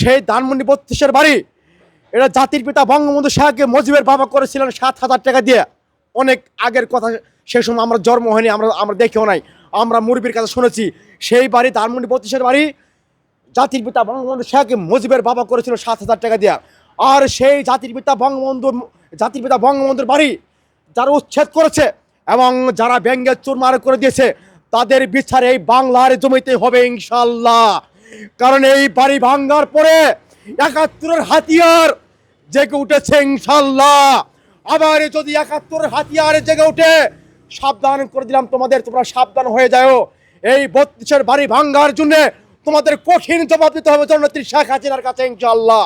সেই ধানমন্ডি বত্রিশের বাড়ি। এটা জাতির পিতা বঙ্গবন্ধু শেখ মজিবের বাবা করেছিলেন সাত হাজার টাকা দিয়ে। অনেক আগের কথা সে সময় আমরা জন্ম হয়নি, আমরা আমরা দেখেও নাই। আমরা মুরবির কাছে শুনেছি, সেই বাড়ি ধানমন্ডি বত্রিশের বাড়ি, জাতির পিতা বঙ্গবন্ধু শেখ মজিবের বাবা করেছিল সাত হাজার টাকা দিয়ে। আর সেই জাতির পিতা বঙ্গবন্ধু, জাতির পিতা বঙ্গবন্ধুর বাড়ি, যারা উচ্ছেদ করেছে এবং যারা ব্যঙ্গের চুরমার করে দিয়েছে, তাদের বিচার এই বাংলার জমিতে হবে ইনশাল্লাহ কারণ এই বাড়ি ভাঙ্গার পরে একাত্তরের হাতিয়ার জেগে উঠেছে ইনশাল্লাহ আবার যদি একাত্তরের হাতিয়ার জেগে উঠে, সাবধান করে দিলাম তোমাদের, তোমরা সাবধান হয়ে যাও। এই বত্রিশের বাড়ি ভাঙ্গার জন্য তোমাদের কঠিন জবাব দিতে হবে জননেত্রী শেখ হাসিনার কাছে ইনশাল্লাহ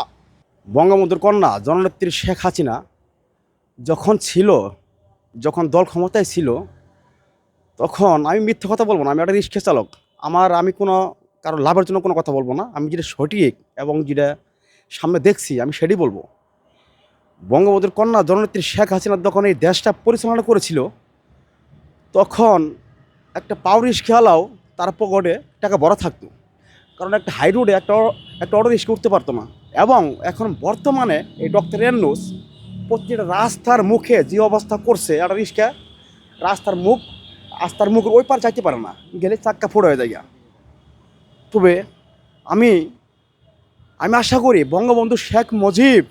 বঙ্গবন্ধুর কন্যা জননেত্রী শেখ হাসিনা যখন ছিল, যখন দল ক্ষমতায় ছিল, তখন আমি মিথ্যে কথা বলব না, আমি একটা রিক্সা চালক। আমার, আমি কোনো কারও লাভের জন্য কোনো কথা বলব না। আমি যেটা সঠিক এবং যেটা সামনে দেখছি, আমি সেটাই বলব। বঙ্গবন্ধুর কন্যা জননেত্রী শেখ হাসিনা যখন এই দেশটা পরিচালনা করেছিল, তখন একটা পাউরিশ খেয়ালাও তার পকেটে টাকা বড় থাকতো। কারণ একটা হাই রোডে একটা একটা অটো রিক্সা উঠতে পারতো না। এবং এখন বর্তমানে এই ডক্টর এন্নুস প্রতিটা রাস্তার মুখে যে অবস্থা করছে, একটা রিক্সা রাস্তার মুখ, রাস্তার মুখের ওই পার যাইতে পারে না। গেলে চাক্কা ফোড় হয়ে যায় তবে আমি আমি আশা করি বঙ্গবন্ধু শেখ মুজিব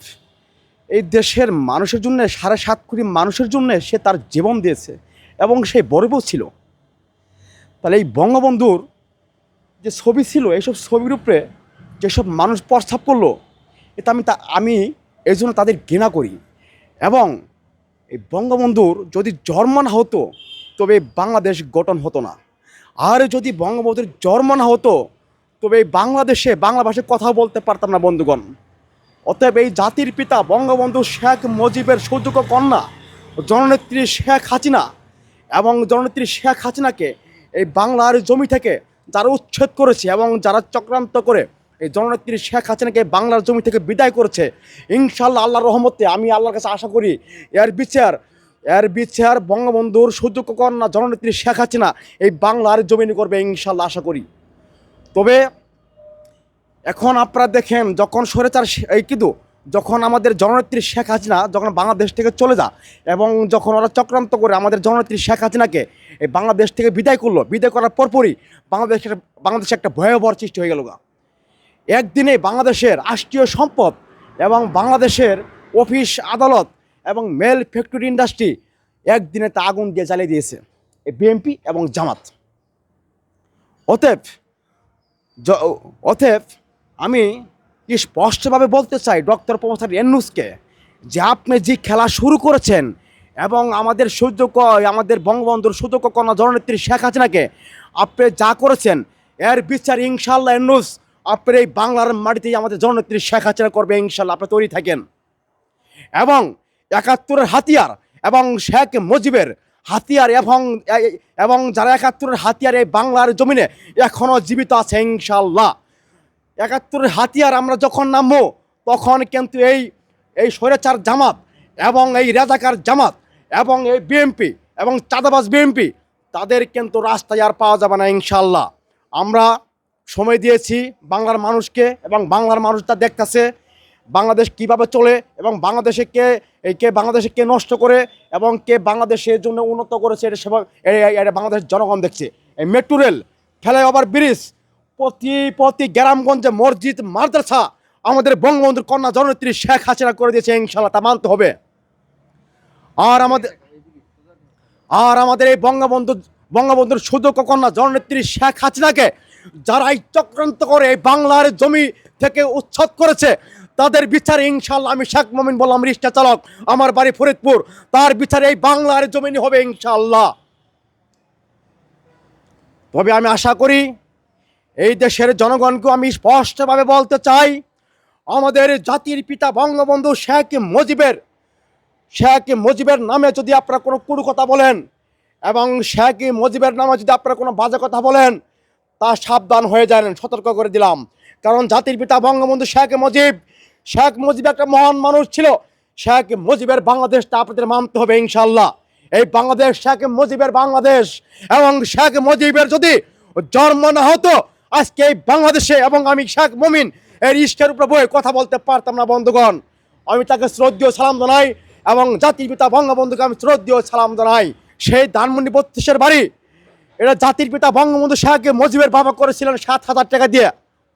এই দেশের মানুষের জন্য, সাড়ে সাত কোটি মানুষের জন্য সে তার জীবন দিয়েছে এবং সে বরফ ছিল। তাহলে এই বঙ্গবন্ধুর যে ছবি ছিল, এইসব ছবির উপরে যেসব মানুষ প্রস্তাব করল, এটা আমি তা, আমি এই জন্য তাদের ঘৃণা করি। এবং এই বঙ্গবন্ধুর যদি জন্ম না হতো, তবে বাংলাদেশ গঠন হতো না। আর যদি বঙ্গবন্ধুর জন্ম না হতো তবে এই বাংলাদেশে, বাংলা ভাষায় কথা বলতে পারতাম না বন্ধুগণ। অতএব এই জাতির পিতা বঙ্গবন্ধু শেখ মুজিবের সৌযোগ্য কন্যা, জননেত্রী শেখ হাসিনা এবং জননেত্রী শেখ হাসিনাকে এই বাংলার জমি থেকে যারা উচ্ছেদ করেছে এবং যারা চক্রান্ত করে এই জননেত্রী শেখ হাসিনাকে বাংলার জমি থেকে বিদায় করেছে ইনশাল্লাহ আল্লাহর রহমতে আমি আল্লাহর কাছে আশা করি এর বিচার এর বিচার বঙ্গবন্ধুর সৌযোগ্য কন্যা জননেত্রী শেখ হাসিনা এই বাংলার জমিনে করবে ইনশাল্লাহ আশা করি। তবে এখন আপনারা দেখেন, যখন স্বৈরাচার শে- এই কিন্তু যখন আমাদের জননেত্রী শেখ হাসিনা যখন বাংলাদেশ থেকে চলে যা এবং যখন ওরা চক্রান্ত করে আমাদের জননেত্রী শেখ হাসিনাকে এই বাংলাদেশ থেকে বিদায় করল, বিদায় করার পরপরই বাংলাদেশের, বাংলাদেশে একটা ভয়াবহ সৃষ্টি হয়ে গেল গা। একদিনে বাংলাদেশের রাষ্ট্রীয় সম্পদ এবং বাংলাদেশের অফিস আদালত এবং মেল ফ্যাক্টরি ইন্ডাস্ট্রি একদিনে তা আগুন দিয়ে জ্বালিয়ে দিয়েছে, এই বিএনপি এবং জামাত। অতএব অতএব আমি স্পষ্টভাবে বলতে চাই ডক্টর প্রফেসর এন্নুসকে যে আপনি যে খেলা শুরু করেছেন এবং আমাদের সূর্যক আমাদের বঙ্গবন্ধুর সূর্যক কন্যা জননেত্রী শেখ হাসিনাকে আপনি যা করেছেন, এর বিচার ইনশাল্লাহ এন্নুস আপনি এই বাংলার মাটিতেই আমাদের জননেত্রী শেখ হাসিনা করবে ইনশাল্লাহ আপনি তৈরি থাকেন। এবং একাত্তরের হাতিয়ার এবং শেখ মুজিবের হাতিয়ার এবং এবং যারা একাত্তরের হাতিয়ার এই বাংলার জমিনে এখনও জীবিত আছে ইনশাল্লাহ একাত্তরের হাতিয়ার আমরা যখন নামবো, তখন কিন্তু এই এই স্বৈরাচার জামাত এবং এই রাজাকার জামাত এবং এই বিএমপি এবং চাঁদাবাজ বিএমপি তাদের কিন্তু রাস্তায় আর পাওয়া যাবে না ইনশাল্লাহ আমরা সময় দিয়েছি বাংলার মানুষকে এবং বাংলার মানুষ তা দেখতেছে বাংলাদেশ কীভাবে চলে এবং বাংলাদেশে কে কে বাংলাদেশে কে নষ্ট করে এবং কে বাংলাদেশের জন্য উন্নত করেছে, এটা সেবা এটা বাংলাদেশের জনগণ দেখছে। এই মেট্রো রেল, ফ্লাইওভার, ব্রিজ, প্রতি প্রতি গ্রামগঞ্জে মসজিদ, মাদ্রাসা, আমাদের বঙ্গবন্ধুর কন্যা জননেত্রী শেখ হাসিনা করে দিয়েছে ইনশাল্লাহ তা মানতে হবে। আর আমাদের আর আমাদের এই বঙ্গবন্ধু, বঙ্গবন্ধুর সুযোগ্য কন্যা জননেত্রী শেখ হাসিনাকে যারা এই চক্রান্ত করে, এই বাংলার জমি থেকে উচ্ছেদ করেছে। তাদের বিচারে ইনশাল্লাহ আমি শেখ মমিন বললাম, রিক্সা চালক, আমার বাড়ি ফরিদপুর। তার বিচারে এই বাংলার জমিনে হবে ইনশাল্লাহ তবে আমি আশা করি, এই দেশের জনগণকে আমি স্পষ্টভাবে বলতে চাই, আমাদের জাতির পিতা বঙ্গবন্ধু শেখ মুজিবের শেখ মুজিবের নামে যদি আপনারা কোনো কুড়ু কথা বলেন, এবং শেখ মুজিবের নামে যদি আপনারা কোনো বাজে কথা বলেন তা সাবধান হয়ে যান সতর্ক করে দিলাম। কারণ জাতির পিতা বঙ্গবন্ধু শেখ মুজিব শেখ মুজিব একটা মহান মানুষ ছিল। শেখ মুজিবের বাংলাদেশটা আপনাদের মানতে হবে ইনশাল্লাহ এই বাংলাদেশ শেখ মুজিবের বাংলাদেশ এবং শেখ মুজিবের যদি জন্ম না হতো, আজকে এই বাংলাদেশে এবং আমি শেখ মমিন, এর ইস্কের উপরে বয়ে কথা বলতে পারতাম না বন্ধুগণ। আমি তাকে শ্রদ্ধীয় সালাম জানাই এবং জাতির পিতা বঙ্গবন্ধুকে আমি শ্রদ্ধীয় সালাম জানাই। সেই ধানমন্ডি বত্রিশের বাড়ি এটা জাতির পিতা বঙ্গবন্ধু শাহকে মজিবের বাবা করেছিলেন সাত হাজার টাকা দিয়ে।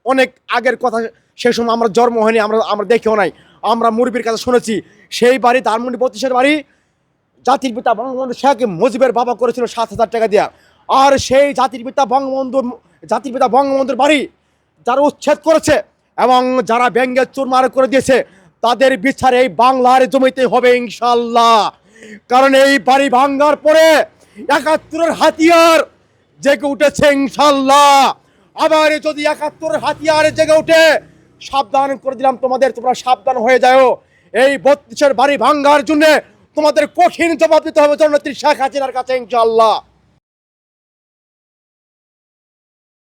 অনেক আগের কথা, সে সময় আমরা জন্ম হয়নি, আমরা আমরা দেখেও নাই। আমরা মুরবির কাছে শুনেছি, সেই বাড়ি ধানমন্ডি বত্রিশের বাড়ি জাতির পিতা বঙ্গবন্ধু শেখকে মুজিবের বাবা করেছিল সাত হাজার টাকা দিয়া। আর সেই জাতির পিতা বঙ্গবন্ধুর জাতির পিতা বঙ্গবন্ধুর বাড়ি যারা উচ্ছেদ করেছে এবং যারা ব্যঙ্গের চুরমার করে দিয়েছে, তাদের বিচার এই বাংলার জমিতে হবে ইনশাল্লাহ কারণ এই বাড়ি ভাঙ্গার পরে একাত্তরের হাতিয়ার জেগে উঠেছে ইনশাল্লাহ আবার যদি একাত্তরের হাতিয়ার জেগে উঠে, সাবধান করে দিলাম তোমাদের, তোমরা সাবধান হয়ে যাও। এই বত্রিশের বাড়ি ভাঙ্গার জন্য তোমাদের কঠিন জবাব দিতে হবে জননেত্রী শেখ হাসিনার কাছে ইনশাল্লাহ